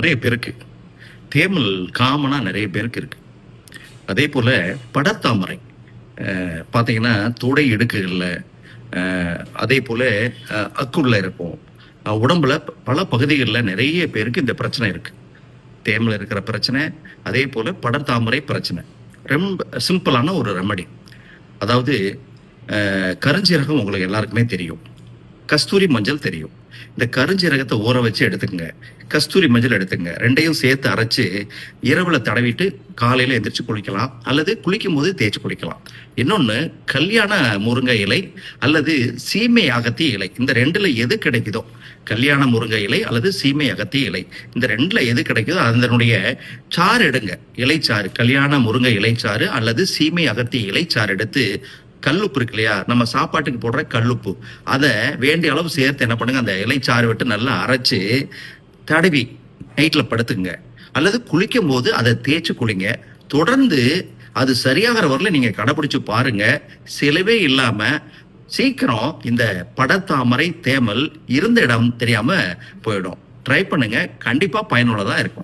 நிறைய பேருக்கு. தேமல் காமனாக நிறைய பேருக்கு இருக்கு. அதே போல் படத்தாமரை பார்த்தீங்கன்னா தொடை இடுக்குகளில் அதே போல் அக்குள்ள இருக்கும் உடம்புல பல பகுதிகளில் நிறைய பேருக்கு இந்த பிரச்சனை இருக்கு. தேமல் இருக்கிற பிரச்சனை அதே போல் படத்தாமரை பிரச்சனை. ரொம்ப சிம்பிளான ஒரு ரெமடி அதாவது கருஞ்சீரகம் உங்களுக்கு எல்லாருக்குமே தெரியும். கஸ்தூரி மஞ்சள் தெரியும். இந்த கருஞ்சீரகத்தை ஊற வச்சு எடுத்துக்கங்க. கஸ்தூரி மஞ்சள் எடுத்துங்க ரெண்டையும் சேர்த்து அரைச்சு இரவுல தடவிட்டு காலையில எந்திரிச்சு குளிக்கலாம். அல்லது குளிக்கும் போது தேய்ச்சி குளிக்கலாம். இன்னொன்னு கல்யாண முருங்கை இலை அல்லது சீமை அகத்தி இலை. இந்த ரெண்டுல எது கிடைக்குதோ கல்யாண முருங்கை இலை அல்லது சீமை அகத்தி இலை. இந்த ரெண்டுல எது கிடைக்குதோ அதனுடைய சாறு எடுங்க. இலைச்சாறு கல்யாண முருங்கை இலைச்சாறு அல்லது சீமை அகத்தி இலைச்சாறு எடுத்து கல்லுப்பு இருக்கு இல்லையா? நம்ம சாப்பாட்டுக்கு போடுற கல்லுப்பு. அதை வேண்டிய அளவு சேர்த்து என்ன பண்ணுங்க அந்த இலைச்சாறு விட்டு நல்லா அரைச்சு தடவி நைட்டில் படுத்துங்க அல்லது குளிக்கும் போது அதை தேய்ச்சி குளிங்க. தொடர்ந்து அது சரியாகிற வரல நீங்க கடைபிடிச்சு பாருங்க. செலவே இல்லாம சீக்கிரம் இந்த படத்தாமரை தேமல் இருந்த இடம் தெரியாம போயிடும். ட்ரை பண்ணுங்க. கண்டிப்பா பயனுள்ளதா இருக்கும்.